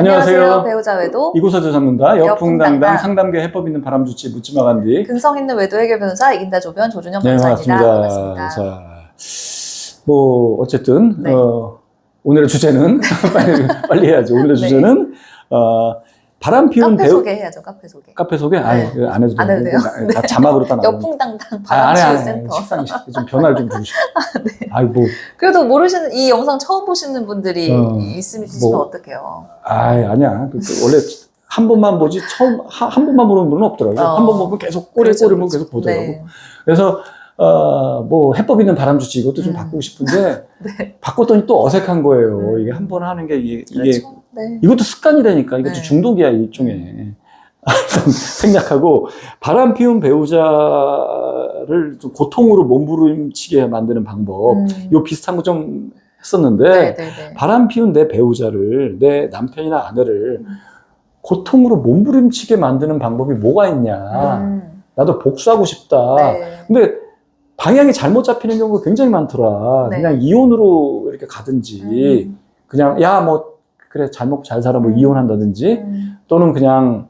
안녕하세요. 배우자 외도 이곳에서 잡는다. 여풍당당 여풍당당. 상담계 해법 있는 바람 주치 묻지마 간디. 근성 있는 외도 해결 변호사 이긴다 조변 조준영 네, 변호사입니다. 반갑습니다. 반갑습니다. 자, 뭐 어쨌든 네. 어, 오늘의 주제는 빨리, 빨리 해야죠. 오늘의 네. 주제는 어, 바람 피운 카페 배우 소개해야죠. 카페 소개. 카페 소개? 네. 아니, 안 해도 안 해도 돼요? 다, 다 자막으로 아, 안 해, 안 해. 바람치유 센터. 식상이 좀 변화를 좀 주고 싶어. 아이, 뭐, 그래도 모르시는 이 영상 처음 보시는 분들이 어, 있으면 있으면 뭐. 어떡해요? 아이, 아니야. 그, 그 원래 한 번만 보지, 처음, 하- 한 번만 보는 분은 없더라고요. 어. 한번 보면 계속 꼬리 그렇죠, 보면 그렇죠. 계속 보더라고. 네. 그래서 어, 뭐 해법 있는 바람 주치 이것도 좀 음. 바꾸고 싶은데 네. 바꿨더니 또 어색한 거예요. 음. 이게 한 번 하는 게 이게, 이게 그렇죠. 네. 이것도 습관이 되니까 이것도 네. 중독이야 일종의 생략하고 바람 피운 배우자를 좀 고통으로 몸부림치게 만드는 방법 음. 이거 비슷한 거 좀 했었는데 네, 네, 네. 바람 피운 내 배우자를 내 남편이나 아내를 음. 고통으로 몸부림치게 만드는 방법이 뭐가 있냐 음. 나도 복수하고 싶다 네. 근데 방향이 잘못 잡히는 경우가 굉장히 많더라. 네. 그냥 이혼으로 이렇게 가든지, 음. 그냥 야 뭐 그래 잘 먹고 잘 살아 뭐 음. 이혼한다든지, 음. 또는 그냥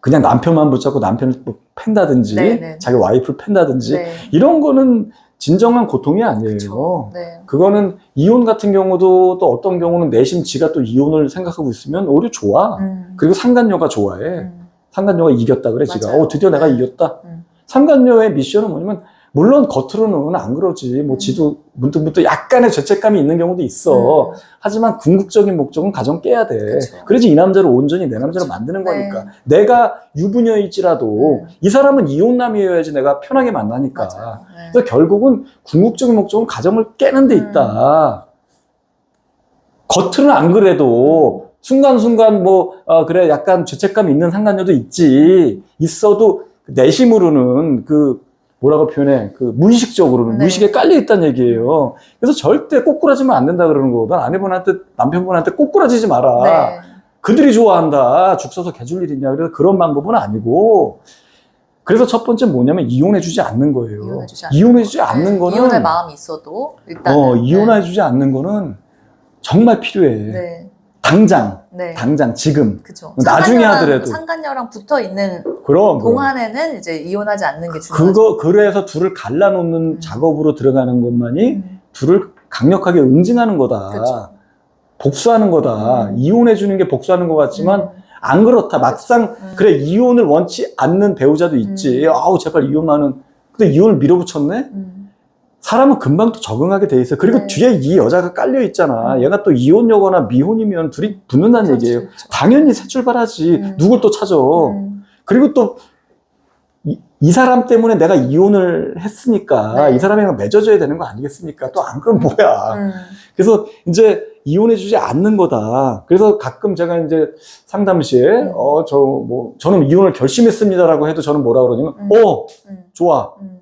그냥 남편만 붙잡고 남편을 뭐 팬다든지, 네, 네. 자기 와이프를 팬다든지 네. 이런 거는 진정한 고통이 아니에요. 네. 그거는 이혼 같은 경우도 또 어떤 경우는 내심 지가 또 이혼을 생각하고 있으면 오히려 좋아. 음. 그리고 상간녀가 좋아해. 음. 상간녀가 이겼다 그래 지가. 맞아요. 어 드디어 내가 네. 이겼다. 음. 상간녀의 미션은 뭐냐면 물론 겉으로는 안 그러지. 뭐 음. 지도 문득문득 약간의 죄책감이 있는 경우도 있어. 음. 하지만 궁극적인 목적은 가정 깨야 돼. 그쵸. 그래지 이 남자를 온전히 내 남자로 그쵸. 만드는 네. 거니까. 내가 유부녀일지라도 음. 이 사람은 이혼남이어야지 내가 편하게 만나니까. 네. 그래서 결국은 궁극적인 목적은 가정을 깨는 데 음. 있다. 겉으로는 안 그래도 순간순간 뭐, 아, 그래, 약간 죄책감 있는 상간녀도 있지. 있어도 내심으로는 그, 뭐라고 표현해. 그, 무의식적으로는, 네. 무의식에 깔려 있다는 얘기예요. 그래서 절대 꼬꾸라지면 안 된다 그러는 거고, 난 아내분한테, 남편분한테 꼬꾸라지지 마라. 네. 그들이 좋아한다. 죽 서서 개줄 일 있냐. 그래서 그런 방법은 아니고, 그래서 첫 번째 뭐냐면 이혼해주지 않는 거예요. 이혼해주지 않는 이혼해주지 거. 않는 네. 거는 이혼할 마음이 있어도 일단 어, 이혼해주지 않는 거는 정말 필요해. 네. 당장, 네. 당장, 지금. 그죠. 나중에 상간녀랑- 하더라도. 상간녀랑 붙어 있는 그럼. 그럼. 동안에는 이제 이혼하지 않는 게 중요하죠. 그거, 그래서 둘을 갈라놓는 음. 작업으로 들어가는 것만이 음. 둘을 강력하게 응징하는 거다. 그쵸. 복수하는 거다. 음. 이혼해 주는 게 복수하는 것 같지만 음. 안 그렇다. 막상, 음. 그래, 이혼을 원치 않는 배우자도 있지. 음. 아우, 제발 이혼만은. 근데 이혼을 밀어붙였네? 음. 사람은 금방 또 적응하게 돼 있어. 그리고 네. 뒤에 이 여자가 깔려 있잖아. 음. 얘가 또 이혼녀거나 미혼이면 둘이 붙는다는 그렇죠, 얘기예요. 그렇죠. 당연히 새 출발하지. 음. 누굴 또 찾아. 음. 그리고 또, 이, 이 사람 때문에 내가 이혼을 했으니까 네. 이 사람이랑 맺어져야 되는 거 아니겠습니까? 또 안 그럼 뭐야. 음. 그래서 이제 이혼해주지 않는 거다. 그래서 가끔 제가 이제 상담 시에, 음. 어, 저, 뭐, 저는 이혼을 결심했습니다라고 해도 저는 뭐라 그러냐면, 음. 어, 음. 좋아. 음.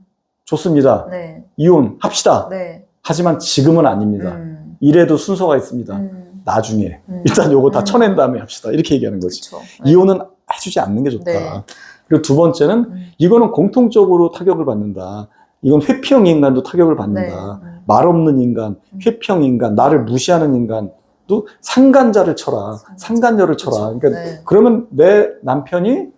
좋습니다. 네. 이혼 합시다. 네. 하지만 지금은 아닙니다. 음. 이래도 순서가 있습니다. 음. 나중에. 음. 일단 요거 다 음. 쳐낸 다음에 합시다. 이렇게 얘기하는 거지. 그렇죠. 네. 이혼은 해주지 않는 게 좋다. 네. 그리고 두 번째는 음. 이거는 공통적으로 타격을 받는다. 이건 회피형 인간도 타격을 네. 받는다. 음. 말 없는 인간, 음. 회피형 인간, 나를 무시하는 인간도 상간자를 쳐라. 상간자. 상간녀를 쳐라. 그렇죠. 그러니까 네. 그러면 내 남편이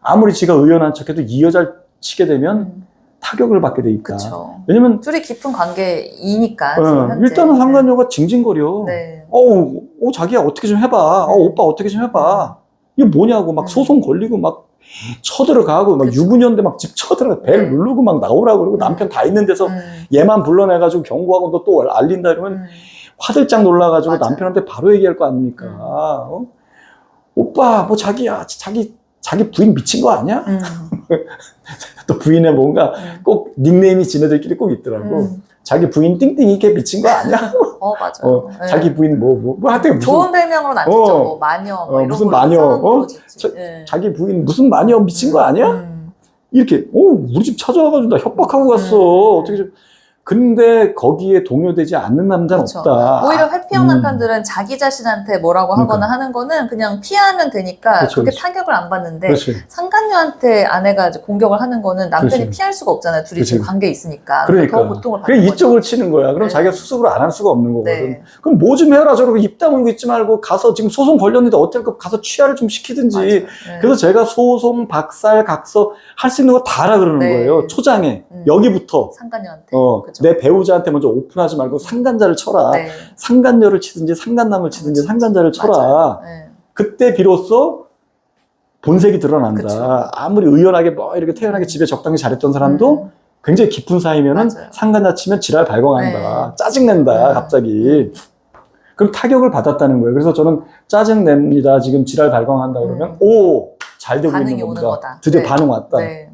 아무리 지가 의연한 척해도 이 여자를 치게 되면 음. 타격을 받게 돼 있다. 그렇죠. 왜냐면 둘이 깊은 관계이니까. 어, 지금 현재. 일단은 상간녀가 징징거려. 네. 어, 어, 자기야, 어떻게 좀 해봐. 어, 음. 오빠, 어떻게 좀 해봐. 이게 뭐냐고, 막 음. 소송 걸리고, 막 쳐들어가고, 막 그쵸. 유부녀인데 막 집 쳐들어가, 배를 네. 누르고 막 나오라고 그러고, 음. 남편 다 있는 데서 음. 얘만 불러내가지고 경고하고 너 또 알린다 이러면 음. 화들짝 놀라가지고 맞아요. 남편한테 바로 얘기할 거 아닙니까. 음. 어? 오빠, 뭐 자기야, 자기, 자기 부인 미친 거 아니야? 음. 또 부인의 뭔가 음. 꼭 닉네임이 지네들끼리 꼭 있더라고. 음. 자기 부인 띵띵이 걔 미친 거 아니야? 어, 맞아. 어, 자기 부인 뭐, 뭐, 뭐 하여튼 무슨 좋은 별명으로는 안 어. 듣죠. 뭐 마녀, 뭐 어, 이런 무슨 마녀, 어? 저- 예. 자기 부인 무슨 마녀 미친 거 아니야? 음. 이렇게, 어, 우리 집 찾아와가지고 나 협박하고 갔어. 음. 어떻게 좀. 근데 거기에 동요되지 않는 남자는 그렇죠. 없다. 오히려 회피형 음. 남편들은 자기 자신한테 뭐라고 그러니까. 하거나 하는 거는 그냥 피하면 되니까 그렇죠, 그렇게 그렇죠. 타격을 안 받는데 그렇지. 상간녀한테 아내가 이제 공격을 하는 거는 남편이 그렇지. 피할 수가 없잖아요. 둘이 그렇지. 지금 관계에 있으니까. 그러니까. 더 고통을 받는 이쪽을 거죠. 치는 거야. 그럼 네. 자기가 수습을 안 할 수가 없는 거거든. 네. 그럼 뭐 좀 해라 저러고 입 다물고 있지 말고 가서 지금 소송 걸렸는데 어쩔 거 가서 취하를 좀 시키든지. 네. 그래서 제가 소송, 박살, 각서 할 수 있는 거 다 하라 그러는 네. 거예요. 초장에 음. 여기부터. 상간녀한테. 어, 그죠. 내 배우자한테 먼저 오픈하지 말고 상간자를 쳐라. 네. 상간녀를 치든지 상간남을 치든지 상간자를 쳐라. 네. 그때 비로소 본색이 드러난다. 그쵸. 아무리 의연하게 뭐 이렇게 태연하게 집에 적당히 잘했던 사람도 음. 굉장히 깊은 사이면은. 상간자 치면 지랄 발광한다. 네. 짜증낸다, 음. 갑자기. 그럼 타격을 받았다는 거예요. 그래서 저는 짜증냅니다. 지금 지랄 발광한다 그러면 음. 오! 잘 되고 있는 겁니다. 거다. 드디어 네. 반응 왔다. 네.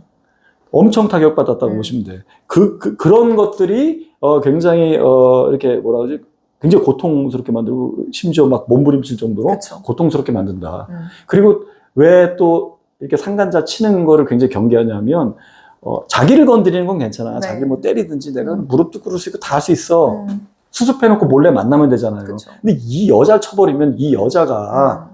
엄청 타격받았다고 음. 보시면 돼. 그, 그, 그런 것들이, 어, 굉장히, 어, 이렇게, 뭐라 그러지? 굉장히 고통스럽게 만들고, 심지어 막 몸부림칠 정도로 그쵸. 고통스럽게 만든다. 음. 그리고 왜 또 이렇게 상간자 치는 거를 굉장히 경계하냐면, 어, 자기를 건드리는 건 괜찮아. 네. 자기 뭐 때리든지 내가 음. 무릎도 꿇을 수 있고 다 할 수 있어. 음. 수습해놓고 몰래 만나면 되잖아요. 그쵸. 근데 이 여자를 쳐버리면 이 여자가,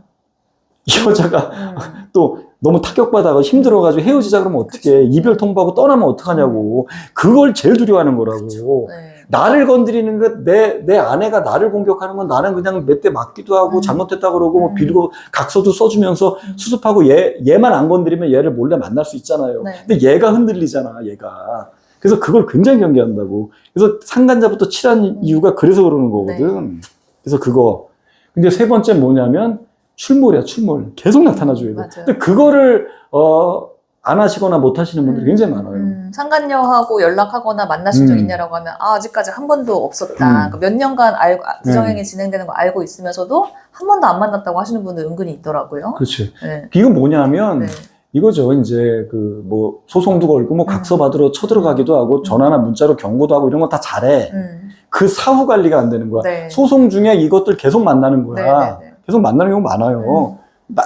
이 여자가 음. 또 너무 타격받아가 힘들어가지고 헤어지자 그러면 어떻게 이별 통보하고 떠나면 어떡하냐고 그걸 제일 두려워하는 거라고. 네. 나를 건드리는 것내내 아내가 나를 공격하는 건 나는 그냥 몇 대 맞기도 하고 음. 잘못했다 그러고 뭐 음. 빌고 각서도 써주면서 음. 수습하고 얘 얘만 안 건드리면 얘를 몰래 만날 수 있잖아요 네. 근데 얘가 흔들리잖아 얘가 그래서 그걸 굉장히 경계한다고 그래서 상간자부터 칠한 음. 이유가 그래서 그러는 거거든 그래서 그거 근데 세 번째 뭐냐면 출몰이야 출몰 계속 나타나줘야 돼 맞아요. 근데 그거를 어, 안 하시거나 못 하시는 분들이 굉장히 많아요. 음, 상간녀하고 연락하거나 만나신 적 음. 있냐라고 하면 아, 아직까지 한 번도 없었다. 음. 그러니까 몇 년간 알고 아, 부정행위 진행되는 거 알고 있으면서도 한 번도 안 만났다고 하시는 분들 은근히 있더라고요. 그렇지. 네. 이건 뭐냐면 네. 이거죠. 이제 그 뭐 소송도 걸고 뭐 음. 각서 받으러 쳐들어가기도 하고 전화나 문자로 경고도 하고 이런 거다 잘해. 음. 그 사후 관리가 안 되는 거야. 네. 소송 중에 이것들 계속 만나는 네, 거야. 네, 네. 계속 만나는 경우 많아요. 음. 나-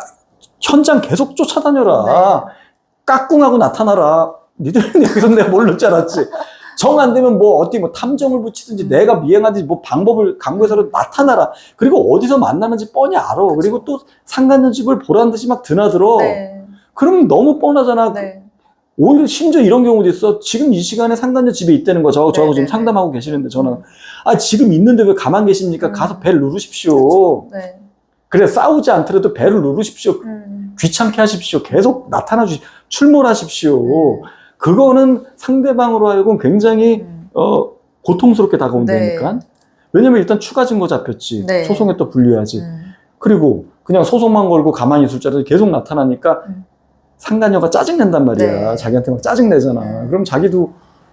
현장 계속 쫓아다녀라. 까꿍하고 나타나라. 니들은 여기서 내가 모를 줄 알았지. 정 안 되면 뭐 어디 뭐 탐정을 붙이든지 음. 내가 미행하든지 뭐 방법을 강구해서 나타나라. 그리고 어디서 만나는지 뻔히 알아. 그리고또 상간녀 집을 보란 듯이 막 드나들어. 네. 그럼 너무 뻔하잖아. 네. 오히려 심지어 이런 경우도 있어. 지금 이 시간에 상간녀 집에 있다는 거. 저, 저하고 네, 지금 네, 상담하고 계시는데 저는. 아, 지금 있는데 왜 가만 계십니까? 음. 가서 배를 누르십시오. 네. 그래, 싸우지 않더라도 배를 누르십시오. 음. 귀찮게 하십시오. 계속 나타나 주십시오. 출몰하십시오. 음. 그거는 상대방으로 하여금 굉장히 음. 어, 고통스럽게 다가온다니까. 네. 왜냐면 일단 추가 증거 잡혔지. 네. 소송에 또 불리하지. 음. 그리고 그냥 소송만 걸고 가만히 있을 줄 알았더니 계속 나타나니까 음. 상간녀가 짜증낸단 말이야. 네. 자기한테 막 짜증내잖아. 음. 그럼 자기도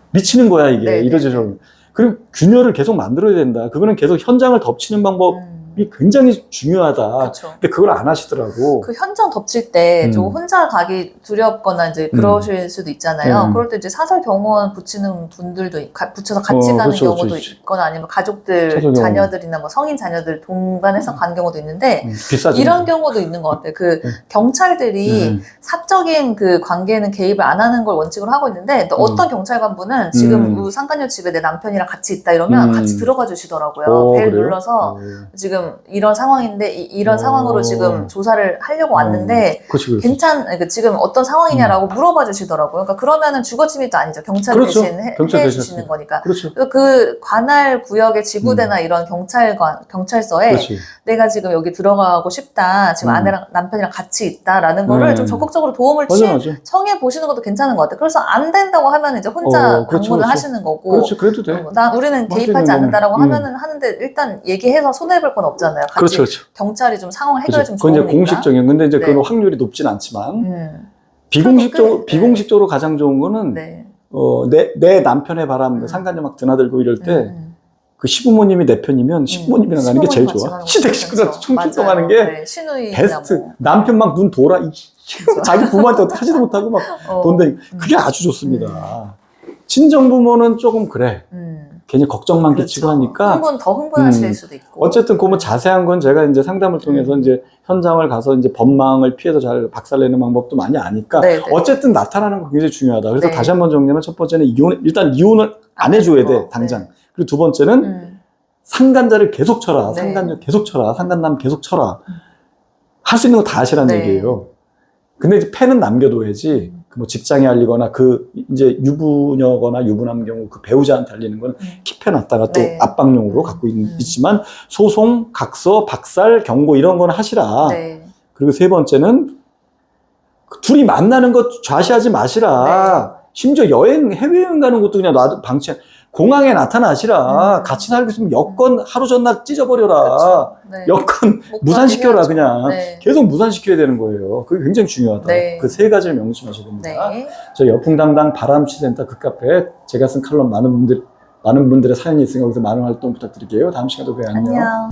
미치는 거야, 이게. 네, 네, 저러지. 그리고 균열을 계속 만들어야 된다. 그거는 계속 현장을 덮치는 방법이 음. 굉장히 중요하다. 그렇죠. 근데 그걸 안 하시더라고. 그 현장 덮칠 때 음. 좀 혼자 가기 두렵거나 이제 그러실 수도 있잖아요. 음. 그럴 때 이제 사설 병원 붙이는 분들도 있- 가- 붙여서 같이 어, 가는 그렇죠, 경우도 그렇죠. 있거나 아니면 가족들. 자녀들이나 뭐 성인 자녀들 동반해서 가는 경우도 있는데 음. 이런 경우도 있는 것 같아요. 그 음. 경찰들이 음. 사적인 그 관계에는 개입을 안 하는 걸 원칙으로 하고 있는데 또 음. 어떤 경찰 간부는 지금 음. 그 상간녀 집에 내 남편이랑 같이 있다 이러면 음. 같이 들어가 주시더라고요. 어, 벨 그래요? 눌러서 어. 지금 이런 상황인데 이, 런 어. 상황으로 지금 조사를 하려고 왔는데 그렇지, 그렇지. 괜찮 그 지금 어떤 상황이냐라고 물어봐 주시더라고요. 그러니까 그러면은 주거 침입도 아니죠. 경찰 음. 그렇죠. 대신 해, 경찰 대신 주시는. 거니까. 그렇죠. 그 관할 구역의 지구대나 이런 경찰관 경찰서에 음. 그렇지. 내가 지금 여기 들어가고 싶다. 지금 음. 아내랑 남편이랑 같이 있다라는 거를 네. 좀 적극적으로 도움을 맞아, 치, 맞아. 청해 보시는 것도 괜찮은 것 같아요. 그래서 안 된다고 하면 이제 혼자 어, 그렇죠, 방문을 그렇죠. 하시는 거고. 그렇지, 그래도 돼. 어, 나 우리는 할수 개입하지 않는다라고. 음. 하면은 하는데 일단 얘기해서 손해 볼 건 없 잖아요. 같이 그렇죠, 그렇죠. 경찰이 좀 상황을 해결해 그렇죠. 그건 이제 좋으니까. 공식적인. 근데 이제 네. 그건 확률이 높진 않지만. 음. 비공식적으로, 네. 비공식적으로 가장 좋은 거는, 네. 어, 내, 내 남편의 바람, 음. 상간녀 막 드나들고 이럴 때, 음. 그 시부모님이 내 편이면 시부모님이랑 가는 게 제일 좋아. 시댁 괜찮죠. 총출동하는. 게 네, 베스트. 뭐. 남편 막 눈 돌아. 이- 자기 부모한테 어떻게 하지도 못하고 막 어. 돈다. 그게 아주 좋습니다. 친정 부모는 조금 그래. 음. 괜히 걱정만 끼치고 하니까 흥분 더 흥분하실 음. 수도 있고. 어쨌든 그뭐 자세한 건 제가 이제 상담을 통해서 이제 현장을 가서 이제 법망을 피해서 잘 박살내는 방법도 많이 아니까 네, 네. 어쨌든 나타나는 거 굉장히 중요하다. 그래서 네. 다시 한번 정리하면 첫 번째는 이혼 일단 이혼을 안 해줘야 돼 어, 당장. 네. 그리고 두 번째는 음. 상간자를 계속 쳐라. 네. 상간자 계속 쳐라. 상간남 계속 쳐라. 할 수 있는 거 다 하시라는 네. 얘기예요. 근데 이제 펜은 남겨둬야지. 그뭐 직장에 알리거나 그 이제 유부녀거나 유부남 경우 그 배우자한테 알리는 거는 음. 킵해놨다가 또 네. 압박용으로 음. 갖고 있, 음. 있지만 소송, 각서, 박살, 경고 이런 거는 하시라. 네. 그리고 세 번째는 그 둘이 만나는 것 좌시하지 마시라. 네. 심지어 여행, 해외여행 가는 것도 그냥 놔 방치, 공항에 나타나시라. 음. 같이 살고 있으면 여권 하루 전날 찢어버려라. 그렇죠. 네. 여권 못 무산시켜라, 가게 그냥. 네. 계속 무산시켜야 되는 거예요. 그게 굉장히 중요하다. 네. 그세 가지를 명심하셔야 됩니다. 네. 저희 여풍당당 바람치센터 그 카페 제가 쓴 칼럼 많은 분들 많은 분들의 사연이 있으니까 여기서 많은 활동 부탁드릴게요. 다음 시간에 또 봬요. 안녕. 안녕.